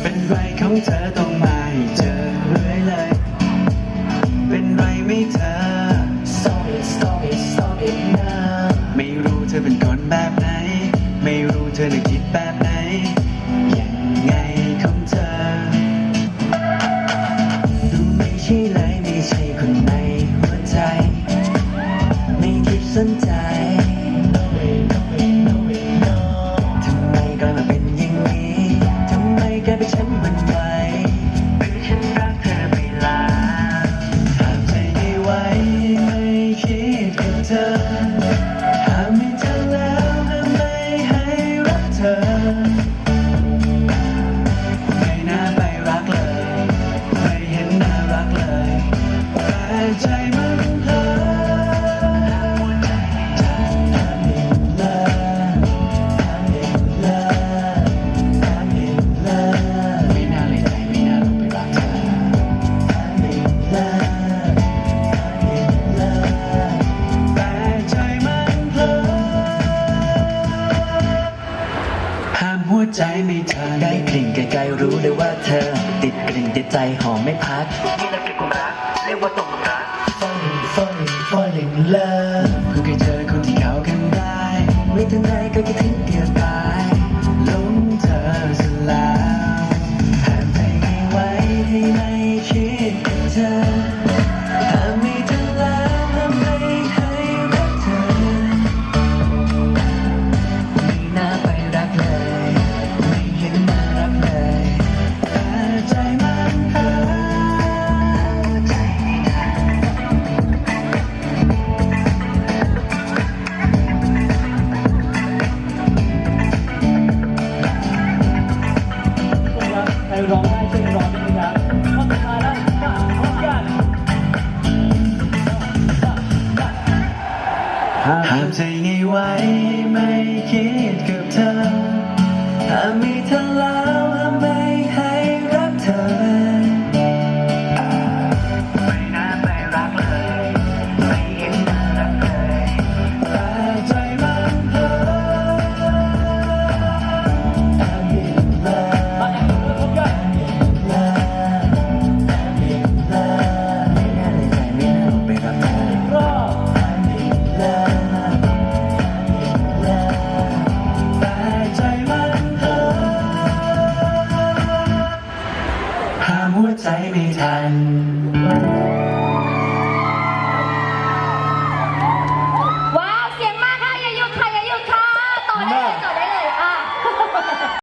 เป็นไรของเธอต้องมาเจอเรื่อยเลย เป็นไรไม่เธอ stop it stop it stop it now ไม่รู้เธอเป็นคนแบบ หากไม่เธอแล้วห้ามไม่ให้รักเธอ ไม่น่าไปรักเลย ไม่เห็นน่ารักเลยแต่ใจมัน ใจไม่ทันได้กลิ่นไกลๆรู้เลยว่าเธอ ติดกลิ่นติดใจหอมไม่พักนี่แหละคือความรักเรียกว่าตกหลุมรัก falling falling falling in love เพิ่งเคยเจอคนที่เข้ากันได้ ไม่ทันไรก็คิดถึง รร้องได้ช่วยร้องด้วยนะครับข้อสุดท้ายแล้วมาพร้อมกันห้ามใจไงไว้ไม่คิดกับเธอห้ามไม่เธอแล้ว หัวใจไม่ทัน